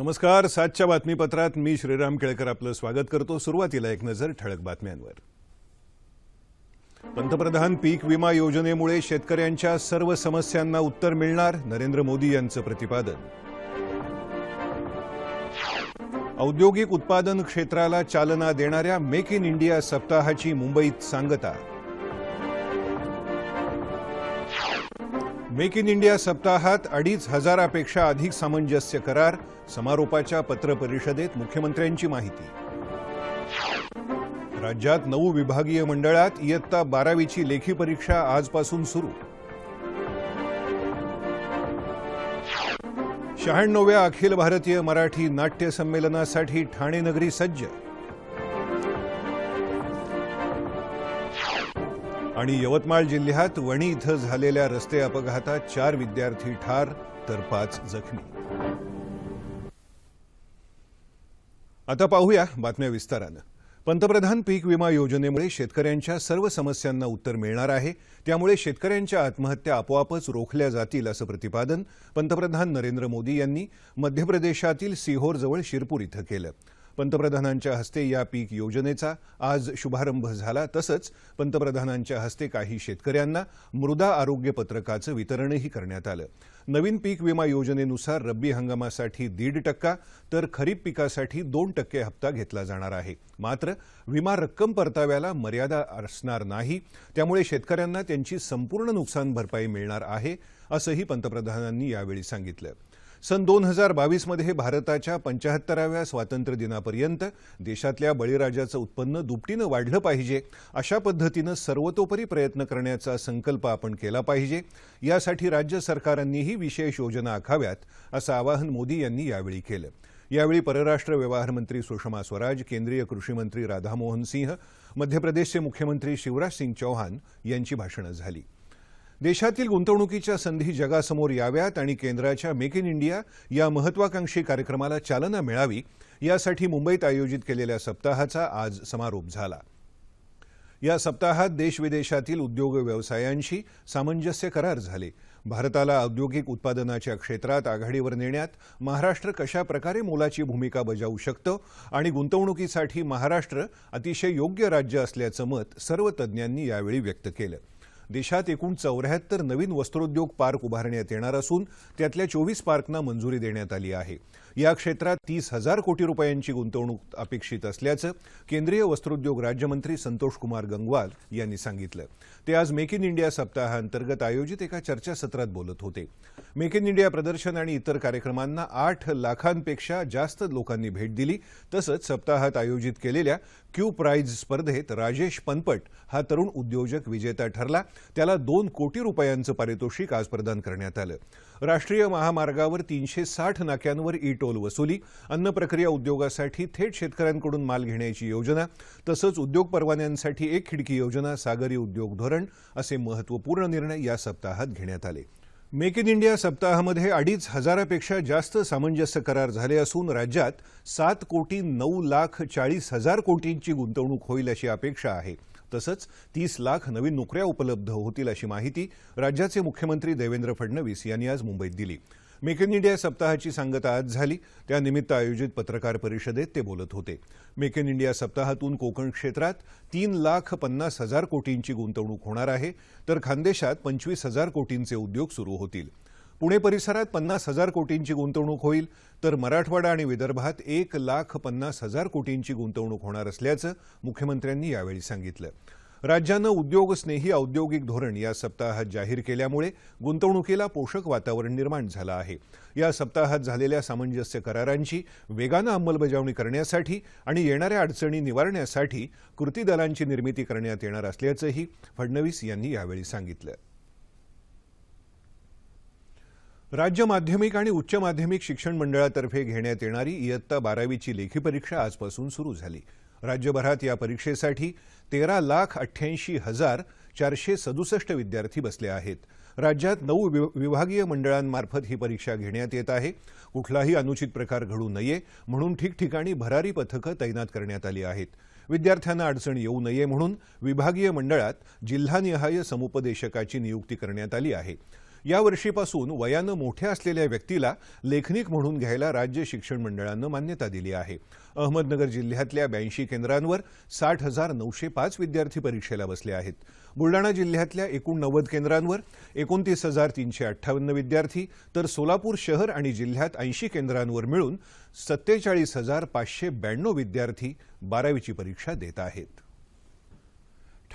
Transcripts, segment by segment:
नमस्कार सातच्या बातमीपत्रात मी श्रीराम केळकर आपलं स्वागत करतो. सुरुवातीला एक नजर ठळक बातम्यांवर. पंतप्रधान पीक विमा योजनेमुळे शेतकऱ्यांच्या सर्व समस्यांना उत्तर मिळणार नरेंद्र मोदी यांचं प्रतिपादन. औद्योगिक उत्पादन क्षेत्राला चालना देणाऱ्या मेक इन इंडिया सप्ताहाची मुंबईत सांगता. मेक इन इंडिया सप्ताहात अडीच हजारापेक्षा अधिक सामंजस्य करार समारोपाच्या पत्रपरिषदेत मुख्यमंत्र्यांची माहिती. राज्यात नऊ विभागीय मंडळात इयत्ता बारावीची लेखी परीक्षा आजपासून सुरू. शहाण्णव्या अखिल भारतीय मराठी नाट्य संमेलनासाठी ठाणे नगरी सज्ज. आणि यवतमाळ जिल्ह्यात वणी इथं झालेल्या रस्ते अपघातात चार विद्यार्थी ठार तर पाच जखमी. आता पाहूया बातम्या विस्तारानं. पंतप्रधान पीक विमा योजनेमुळे शेतकऱ्यांच्या सर्व समस्यांना उत्तर मिळणार आहे. त्यामुळे शेतकऱ्यांच्या आत्महत्या आपोआपच रोखल्या जातील असं प्रतिपादन पंतप्रधान नरेंद्र मोदी यांनी मध्य प्रदेशातील सिहोरजवळ शिरपूर इथं केलं. पंतप्रधानांच्या हस्ते या पीक योजनेचा आज शुभारंभ झाला. तसंच पंतप्रधानांच्या हस्ते काही शेतकऱ्यांना मृदा आरोग्य पत्रकाचं वितरणही करण्यात आलं. नवीन पीक विमा योजनेनुसार रब्बी हंगामासाठी दीड टक्का तर खरीप पिकासाठी दोन टक्के हप्ता घेतला जाणार आहे. मात्र विमा रक्कम परताव्याला मर्यादा असणार नाही. त्यामुळे शेतकऱ्यांना त्यांची संपूर्ण नुकसान भरपाई मिळणार आहे असंही पंतप्रधानांनी यावेळी सांगितलं. सन दोन हजार बावीसमध्ये भारताच्या पंचाहत्तराव्या स्वातंत्र्य दिनापर्यंत देशातल्या बळीराजाचं उत्पन्न दुपटीनं वाढलं पाहिजे अशा पद्धतीनं सर्वतोपरी प्रयत्न करण्याचा संकल्प आपण केला पाहिजे. यासाठी राज्य सरकारांनीही विशेष योजना आखाव्यात असं आवाहन मोदी यांनी यावेळी केलं. यावेळी परराष्ट्र व्यवहार मंत्री सुषमा स्वराज केंद्रीय कृषी मंत्री राधामोहन सिंह मध्य प्रदेशचे मुख्यमंत्री शिवराज सिंग चौहान यांची भाषणं झाली. देशातील गुंतवणुकीच्या संधी जगासमोर याव्यात आणि केंद्राच्या मेक इन इंडिया या महत्वाकांक्षी कार्यक्रमाला चालना मिळावी यासाठी मुंबईत आयोजित केलेल्या सप्ताहाचा आज समारोप झाला. या सप्ताहात देशविदेशातील उद्योग व्यवसायांशी सामंजस्य करार झाले. भारताला औद्योगिक उत्पादनाच्या क्षेत्रात आघाडीवर नेण्यात महाराष्ट्र कशा प्रकारे मोलाची भूमिका बजावू शकतं आणि गुंतवणुकीसाठी महाराष्ट्र अतिशय योग्य राज्य असल्याचं मत सर्व तज्ज्ञांनी यावेळी व्यक्त केलं. देशात एकूण चौऱ्याहत्तर नवीन वस्त्रोद्योग पार्क उभारण्यात येणार असून त्यातल्या चोवीस पार्कना मंजुरी देण्यात आली आहे. या क्षेत्रात तीस हजार कोटी रुपयांची गुंतवणूक अपेक्षित असल्याचं केंद्रीय वस्त्रोद्योग राज्यमंत्री संतोष कुमार गंगवाल यांनी सांगितलं. ते आज मेक इन इंडिया सप्ताहांतर्गत आयोजित एका चर्चासत्रात बोलत होते. मेक इन इंडिया प्रदर्शन आणि इतर कार्यक्रमांना आठ लाखांपेक्षा जास्त लोकांनी भेट दिली. तसंच सप्ताहात आयोजित केलेल्या क्यू प्राइज स्पर्धेत राजेश पनपट हा तरुण उद्योजक विजेता ठरला. त्याला दोन कोटी रुपयांचं पारितोषिक आज प्रदान करण्यात आलं. राष्ट्रीय महामार्गावर तीनशे साठ नाक्यांवर ई टोल वसुली अन्न प्रक्रिया उद्योगासाठी थेट शेतकऱ्यांकडून माल घेण्याची योजना तसंच उद्योग परवान्यांसाठी एक खिडकी योजना सागरी उद्योग धोरण असे महत्त्वपूर्ण निर्णय या सप्ताहात घेण्यात आले. मेक इन इंडिया सप्ताहामध्ये अडीच हजारापेक्षा जास्त सामंजस्य करार झाले असून राज्यात सात कोटी नऊ लाख चाळीस हजार कोटींची गुंतवणूक होईल अशी अपेक्षा आहे. तसंच तीस लाख नवीन नोकऱ्या उपलब्ध होतील अशी माहिती राज्याचे मुख्यमंत्री देवेंद्र फडणवीस यांनी आज मुंबईत दिली. मेक इन इंडिया सप्ताहाची सांगता आज झाली. त्यानिमित्त आयोजित पत्रकार परिषदेत ते बोलत होते. मेक इन इंडिया सप्ताहातून कोकण क्षेत्रात तीन लाख पन्नास हजार कोटींची गुंतवणूक होणार आहे. तर खानदेशात पंचवीस हजार कोटींचे उद्योग सुरू होतील. पुणे परिसरात पन्नास हजार कोटींची गुंतवणूक होईल. तर मराठवाडा आणि विदर्भात एक लाख पन्नास हजार कोटींची गुंतवणूक होणार असल्याचं मुख्यमंत्र्यांनी यावेळी सांगितलं. राज्यानं उद्योगस्नेही औद्योगिक धोरण या सप्ताहात जाहीर केल्यामुळे गुंतवणुकीला पोषक वातावरण निर्माण झालं आहे. या सप्ताहात झालेल्या सामंजस्य करारांची वेगानं अंमलबजावणी करण्यासाठी आणि येणाऱ्या अडचणी निवारण्यासाठी कृती दलांची निर्मिती करण्यात येणार असल्याचंही फडणवीस यांनी यावेळी सांगितलं. राज्य माध्यमिक आणि उच्च माध्यमिक शिक्षण मंडळातर्फे घेण्यात येणारी इयत्ता बारावीची लेखी परीक्षा आजपासून सुरू झाली. राज्यभरात या परीक्षेसाठी तेरा लाख अठ्ठ्याऐंशी हजार चारशे सदुसष्ट विद्यार्थी बसले आहेत. राज्यात नऊ विभागीय मंडळांमार्फत ही परीक्षा घेण्यात येत आहे. कुठलाही अनुचित प्रकार घडू नये म्हणून ठिकठिकाणी भरारी पथकं तैनात करण्यात आली आहेत. विद्यार्थ्यांना अडचण येऊ नये म्हणून विभागीय मंडळात जिल्हानिहाय समुपदेशकाची नियुक्ती करण्यात आली आहे. यावर्षीपासून वयानं मोठ्या असलेल्या व्यक्तीला लेखनिक म्हणून घ्यायला राज्य शिक्षण मंडळानं मान्यता दिली आहे. अहमदनगर जिल्ह्यातल्या ब्याऐंशी केंद्रांवर साठ हजार नऊशे पाच विद्यार्थी परीक्षेला बसले आहेत. बुलडाणा जिल्ह्यातल्या एकूण नव्वद केंद्रांवर एकोणतीस हजार तीनशे अठ्ठावन्न विद्यार्थी तर सोलापूर शहर आणि जिल्ह्यात ऐंशी केंद्रांवर मिळून सत्तेचाळीस हजार पाचशे ब्याण्णव विद्यार्थी बारावीची परीक्षा देत आहेत.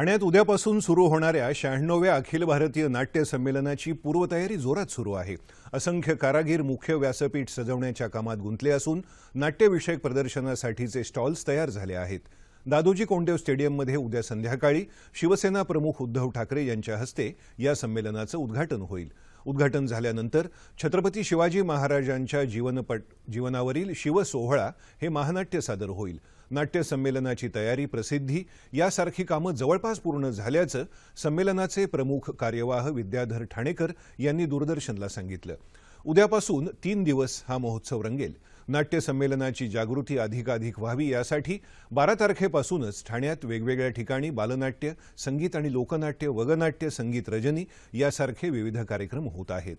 ठाण्यात उद्यापासून सुरू होणाऱ्या शहाण्णव्या अखिल भारतीय नाट्य संमेलनाची पूर्वतयारी जोरात सुरू आहे. असंख्य कारागीर मुख्य व्यासपीठ सजवण्याच्या कामात गुंतले असून नाट्यविषयक प्रदर्शनासाठीचे स्टॉल्स तयार झाले आहेत. दादोजी कोंडदेव स्टेडियममध्ये उद्या संध्याकाळी शिवसेना प्रमुख उद्धव ठाकरे यांच्या हस्ते या संमेलनाचं उद्घाटन होईल. उद्घाटन झाल्यानंतर छत्रपती शिवाजी महाराजांच्या जीवनपट जीवनावरील शिवसोहळा हे महानाट्य सादर होईल. नाट्य संमेलनाची तयारी प्रसिद्धी यासारखी कामं जवळपास पूर्ण झाल्याचं संमेलनाचे प्रमुख कार्यवाह विद्याधर ठाणेकर यांनी दूरदर्शनला सांगितलं. उद्यापासून तीन दिवस हा महोत्सव रंगेल. नाट्य संमेलनाची जागृती अधिकाधिक व्हावी यासाठी बारा तारखेपासूनच ठाण्यात वेगवेगळ्या ठिकाणी बालनाट्य संगीत आणि लोकनाट्य वगनाट्य संगीत रजनी यासारखे विविध कार्यक्रम होत आहेत.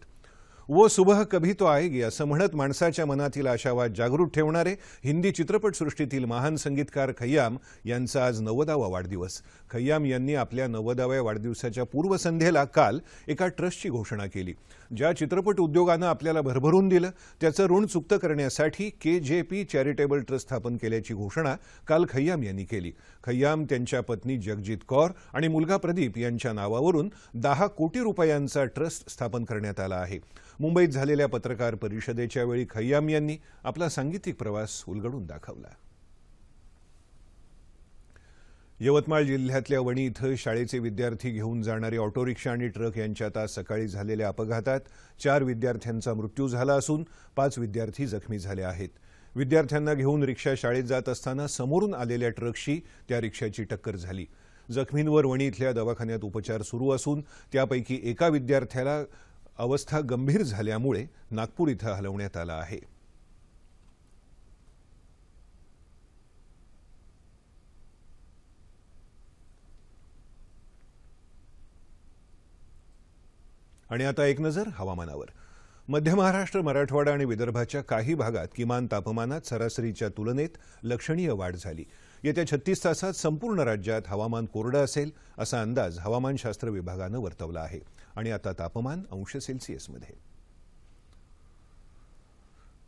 वो सुबह कभी तो आएगी असं म्हणत माणसाच्या मनातील आशावाद जागृत ठेवणारे हिंदी चित्रपटसृष्टीतील महान संगीतकार खय्याम यांचा आज नव्वदावा वाढदिवस. खय्याम यांनी आपल्या नव्वदाव्या वाढदिवसाच्या पूर्वसंध्येला काल एका ट्रस्टची घोषणा केली. ज्या चित्रपट उद्योगानं आपल्याला भरभरून दिलं त्याचं ऋण चुकतं करण्यासाठी के जे पी चॅरिटेबल ट्रस्ट स्थापन केल्याची घोषणा काल खय्याम यांनी केली. खय्याम त्यांच्या पत्नी जगजीत कौर आणि मुलगा प्रदीप यांच्या नावावरून दहा कोटी रुपयांचा ट्रस्ट स्थापन करण्यात आला आहे. मुंबईत झालेल्या पत्रकार परिषदेच्या वेळी खय्याम यांनी आपला सांगीतिक प्रवास उलगडून दाखवला. यवतमाळ जिल्ह्यातल्या वणी इथं शाळेचे विद्यार्थी घेऊन जाणारे ऑटो रिक्षा आणि ट्रक यांच्यात आज सकाळी झालेल्या अपघातात चार विद्यार्थ्यांचा मृत्यू झाला असून पाच विद्यार्थी जखमी झाले आहेत. विद्यार्थ्यांना घेऊन रिक्षा शाळेत जात असताना समोरून आलेल्या ट्रकशी त्या रिक्षाची टक्कर झाली. जखमींवर वणी इथल्या दवाखान्यात उपचार सुरू असून त्यापैकी एका विद्यार्थ्याला अवस्था गंभीर झाल्यामुळे नागपूर इथं हलवण्यात आला आहे. आणि आता एक नजर हवामानावर. मध्य महाराष्ट्र मराठवाडा आणि विदर्भाच्या काही भागात किमान तापमानात सरासरीच्या तुलनेत लक्षणीय वाढ झाली. येत्या छत्तीस तासात संपूर्ण राज्यात हवामान कोरडं असेल असा अंदाज हवामानशास्त्र विभागानं वर्तवला आहे. आणि आता तापमान अंश सेल्सिअसमध्ये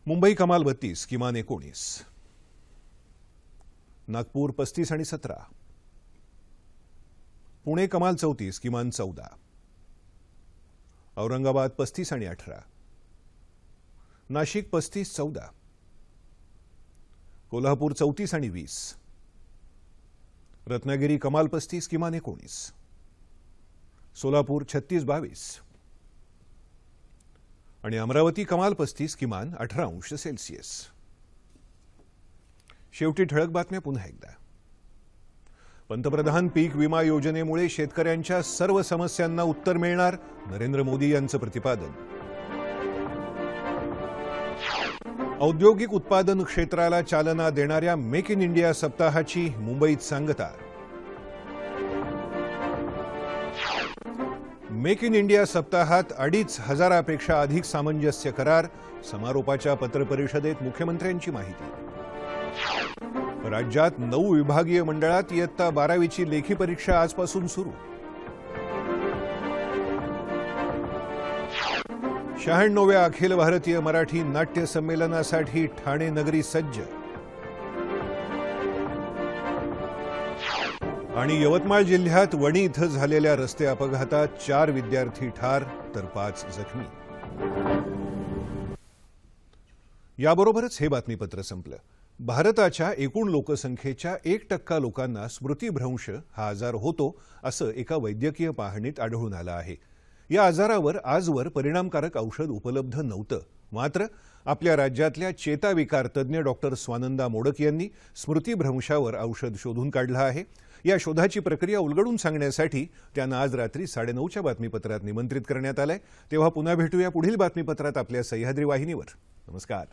मुंबई कमाल बत्तीस किमान एकोणीस. नागपूर पस्तीस आणि सतरा. पुणे कमाल चौतीस किमान चौदा. औरंगाबाद पस्तीस आणि अठरा. नाशिक पस्तीस चौदा. कोल्हापूर चौतीस आणि वीस. रत्नागिरी कमाल पस्तीस किमान एकोणीस. सोलापूर छत्तीस बावीस. आणि अमरावती कमाल पस्तीस किमान अठरा अंश सेल्सिअस. शेवटी ठळक बातम्या पुन्हा एकदा. पंतप्रधान पीक विमा योजनेमुळे शेतकऱ्यांच्या सर्व समस्यांना उत्तर मिळणार नरेंद्र मोदी यांचं प्रतिपादन. औद्योगिक उत्पादन क्षेत्राला चालना देणाऱ्या मेक इन इंडिया सप्ताहाची मुंबईत सांगता मेक इन इंडिया सप्ताहात अडीच हजारापेक्षा अधिक सामंजस्य करार समारोपाच्या पत्रपरिषदेत मुख्यमंत्र्यांची माहिती. राज्यात नऊ विभागीय मंडळात इयत्ता बारावीची लेखी परीक्षा आजपासून सुरू. शहाण्णव्या अखिल भारतीय मराठी नाट्य संमेलनासाठी ठाणे नगरी सज्ज. आणि यवतमाळ जिल्ह्यात वणी इथं झालेल्या रस्ते अपघातात चार विद्यार्थी ठार तर पाच जखमी. याबरोबरच हे बातमीपत्र संपलं. भारताच्या एकूण लोकसंख्येच्या एक टक्का लोकांना स्मृतीभ्रंश हा आजार होतो असं एका वैद्यकीय पाहणीत आढळून आलं आहे. या आजारावर आजवर परिणामकारक औषध उपलब्ध नव्हतं. मात्र आपल्या राज्यातल्या चेताविकार तज्ज्ञ डॉक्टर स्वानंदा मोडक यांनी स्मृतीभ्रंशावर औषध शोधून काढलं आहे. या शोधाची प्रक्रिया उलगडून सांगण्यासाठी त्यांना आज रात्री साडेनऊच्या बातमीपत्रात निमंत्रित करण्यात आलंय. तेव्हा पुन्हा भेटूया पुढील बातमीपत्रात आपल्या सह्याद्री वाहिनीवर. नमस्कार.